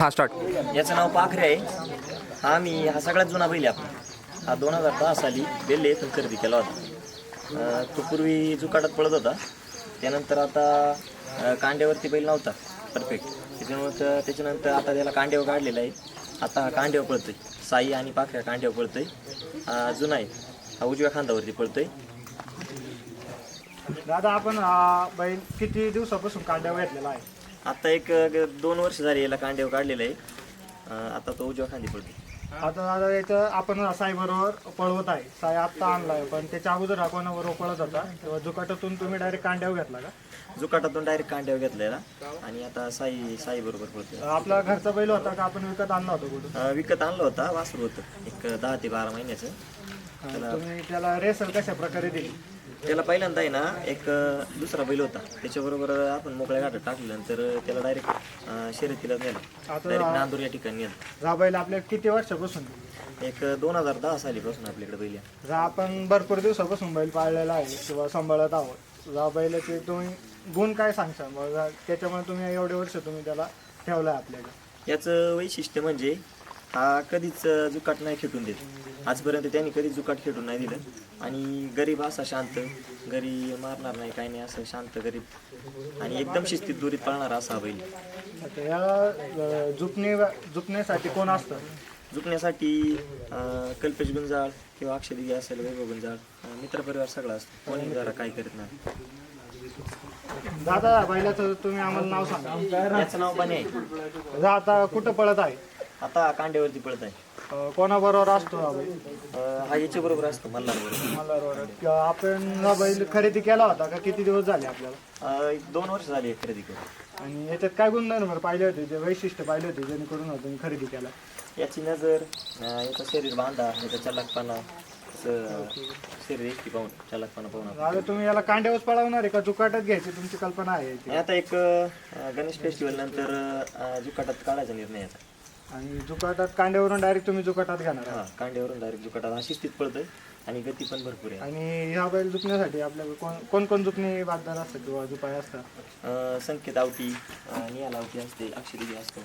हा स्टार्ट याचं नाव पाखरे आहे. हा मी हा सगळ्यात जुना बैल आहे आपला. हा दोन हजार दहा साली बेल्ले येथून खरेदी केला होता. अं, तो पूर्वी जुकाटात पळत होता. त्यानंतर आता अं, कांड्यावरती बैल नव्हता. परफेक्ट त्याच्यामुळे तर- त्याच्यानंतर आता त्याला कांड्यावर काढलेला आहे. आता हा कांड्यावर पळतोय. साई आणि पाखऱ्या कांड्यावर पळतोय. हा जुना आहे. हा उजव्या खांदावरती पळतोय. दादा आपण हा बैल किती दिवसापासून कांड्यावर घेतलेला आहे? आता एक दोन वर्ष झाली याला कांड्यावर काढलेलं आहे. आता तो उजव्या खांदी पळतोय आता दादा याचं आपण साई बरोबर पळवत आहे. साई आत्ता आणलाय पण त्याच्या अगोदर कोणाबरोबर पळत होता. तेव्हा जुकाटातून तुम्ही डायरेक्ट कांड्यावर घेतला का? जुकाटातून डायरेक्ट कांड्यावर घेतलेला आणि आता साई साई बरोबर पळतोय आपला घरचा बैल होता का? आपण विकत आणला होता कुठून? अं, विकत आणलं होता वासरू होतं. एक दहा ते बारा महिन्याचं. तुम्ही त्याला रेसल कशा प्रकारे दिली? त्याला पहिल्यांदा आहे ना एक दुसरा बैल होता. त्याच्याबरोबर आपण मोकळ्या घाटात टाकल्यानंतर त्याला डायरेक्ट शर्यतीला नेलं. डायरेक्ट नांदूर या ठिकाणी नेलं. हा बैल आपल्या किती वर्षापासून? एक दोन हजार दहा सालीपासून आपल्याकडे बैल आहे. हा आपण भरपूर दिवसापासून बैल पाळलेला आहे किंवा सांभाळत आहोत. हा बैलाचे तुम्ही गुण काय सांगता मग त्याच्यामुळे तुम्ही एवढे वर्ष तुम्ही त्याला ठेवलाय आपल्याकडे याचं वैशिष्ट्य म्हणजे हा कधीच जुकाट नाही खेटून देत. आजपर्यंत त्यांनी कधीच जुकाट खेटून नाही दिलं. आणि गरीब असा शांत घरी मारणार नाही काही नाही असं शांत गरीब. आणि एकदम शिस्तीत दुरीत पाळणारा असा बैल. आता अं, झुकणे झुकण्यासाठी कोण असतं? झुकण्यासाठी कल्पेश गुंजाळ किंवा अक्षदिगी असेल वैभव गुंजाळ मित्रपरिवार सगळा असतो. कोणी जरा काही करत नाही. दादा बैलाचं तुम्ही आम्हाला नाव सांगा. याचं नाव पण आहे दादा आता कुठं पळत आहे? आता कांड्यावरती पळत आहे अं, कोणाबरोबर असतो हा बैल? अं, हा याच्या बरोबर असतो मल्हार बरोबर मला बरोबर. किंवा आपण हा बैल खरेदी केला होता का? किती दिवस झाले आपल्याला? दोन वर्ष झाली आहे खरेदी करून. आणि याच्यात काय गुणधर्म पाहिले होते? जे वैशिष्ट्य पाहिले होते जेणेकरून तुम्ही खरेदी केला? याची नजर अं, याचं शरीर बांधा याचा चलाकपणा असं शरीर एकटी पाहून चलाकपणा पाहून आपण. दादा तुम्ही याला कांड्यावर पळवणार आहे का? जुकाटात घ्यायची तुमची कल्पना आहे याची? आणि आता एक अं, गणेश फेस्टिवल नंतर अं, जुकाटात काढायचा निर्णय आहे आता. आणि जुकाटात कांड्यावरून डायरेक्ट तुम्ही जुकाटात घेणार हा आहे कांड्यावरून डायरेक्ट जुकाटात. हा शिस्तीत पळतोय आणि गती पण भरपूर आहे. आणि ह्या बैल जुकण्यासाठी आपल्याला कोण कोण कोण जुकणे बागदार असतात किंवा जुपाय असतात? अं, संकेत आवटी अं, नियाल आवटी असते अक्षदिगी असतो.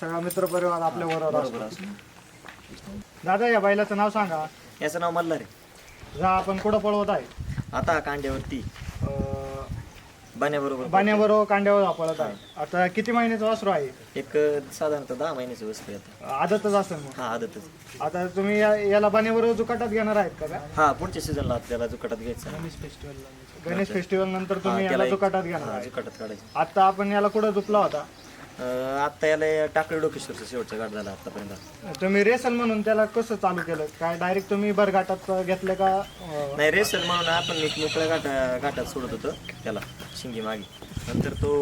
सगळा मित्रपरिवार आपल्या बरोबर बरोबर असतो. असतो. दादा या बैलाचं नाव सांगा. याचं नाव मल्हार आहे. जा आपण कुठं पळवत आहे? आता हा कांड्यावरती. अं, बाण्याबरोबर बाण्याबरोबर कांड्यावर पळत आहे. आता किती महिन्याचं वासरू आहे? एक अं, साधारणतः दहा महिन्याची वस्तू आहे आता. आदतच असेल मग. हा आदतच. आता तुम्ही या- याला बाण्याबरोबर जुकाटात घेणार आहेत का काय हा पुढच्या सीझनला आपल्याला जुकाटात घ्यायचं गणेश फेस्टिवल नंतर. तुम्ही याला जुकाटात घेणार हा, आहे. जुकाटात काढायचं. आता आपण याला कुठं झुपला होता? आता याला टाकळी डोकेश्वरचा शेवटचा घाट झाला आतापर्यंत. तुम्ही रेसल म्हणून त्याला कसं चालू केलं? काय डायरेक्ट तुम्ही बरघाटात घेतलं का? अं, नाही रेसर म्हणून आपण एक मोकळ्या घाटा घाटात सोडत होतो त्याला शिंगी मागे. नंतर तो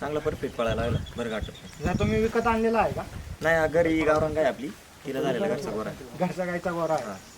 चांगला परफेक्ट पळायला लागला बरं जर तुम्ही विकत आणलेला आहे का? नाही हा घरी गावरान काय आपली. तिला झालेला घरचा बरा घरच्या गायचा गोरा आहे.